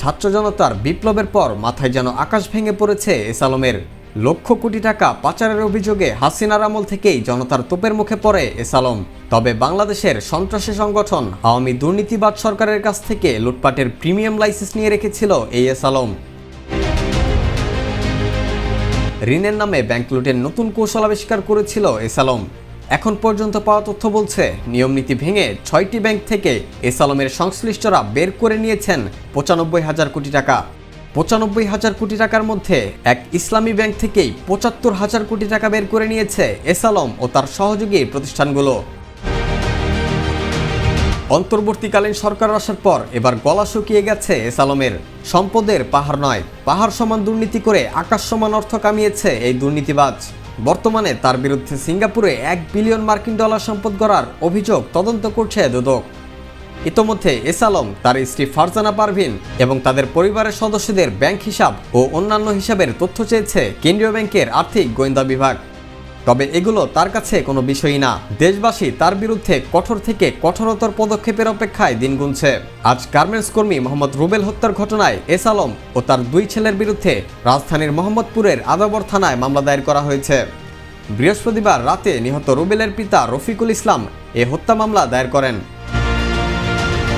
ছাত্র জনতার বিপ্লবের পর মাথায় যেন আকাশ ভেঙে পড়েছে এস আলমের লক্ষ কোটি টাকা পাচারের অভিযোগে হাসিনার আমল থেকেই জনতার তোপের মুখে পড়ে এস আলম তবে বাংলাদেশের সন্ত্রাসী সংগঠন আওয়ামী দুর্নীতিবাদ সরকারের কাছ থেকে লুটপাটের প্রিমিয়াম লাইসেন্স নিয়ে রেখেছিল এই এস আলম ঋণের নামে ব্যাংক লুটের নতুন কৌশল আবিষ্কার করেছিল এস আলম এখন পর্যন্ত পাওয়া তথ্য বলছে নিয়মনীতি ভেঙে ছয়টি ব্যাংক থেকে এস সংশ্লিষ্টরা বের করে নিয়েছেন পঁচানব্বই হাজার কোটি টাকা। পঁচানব্বই হাজার কোটি টাকার মধ্যে এক ইসলামী ব্যাংক থেকেই পঁচাত্তর হাজার কোটি টাকা বের করে নিয়েছে এস আলম ও তার সহযোগী প্রতিষ্ঠানগুলো। অন্তর্বর্তীকালীন সরকার আসার পর এবার গলা শুকিয়ে গেছে এস সম্পদের পাহাড় নয়, পাহাড় সমান দুর্নীতি করে আকাশ সমান অর্থ কামিয়েছে এই দুর্নীতিবাজ। বর্তমানে তার বিরুদ্ধে সিঙ্গাপুরে এক বিলিয়ন মার্কিন ডলার সম্পদ গড়ার অভিযোগ তদন্ত করছে দুদক। ইতোমধ্যে এস আলম, তার স্ত্রী ফারজানা পারভিন এবং তাদের পরিবারের সদস্যদের ব্যাংক হিসাব ও অন্যান্য হিসাবের তথ্য চেয়েছে কেন্দ্রীয় ব্যাংকের আর্থিক গোয়েন্দা বিভাগ। তবে এগুলো তার কাছে কোনো বিষয়ই না। দেশবাসী তার বিরুদ্ধে কঠোর থেকে কঠোরতর পদক্ষেপের অপেক্ষায় দিন গুনছে। আজ গার্মেন্টস কর্মী মোহাম্মদ রুবেল হত্যার ঘটনায় এস আলম ও তার দুই ছেলের বিরুদ্ধে রাজধানীর মোহাম্মদপুরের আদাবর থানায় মামলা দায়ের করা হয়েছে। বৃহস্পতিবার রাতে নিহত রুবেলের পিতা রফিকুল ইসলাম এ হত্যা মামলা দায়ের করেন।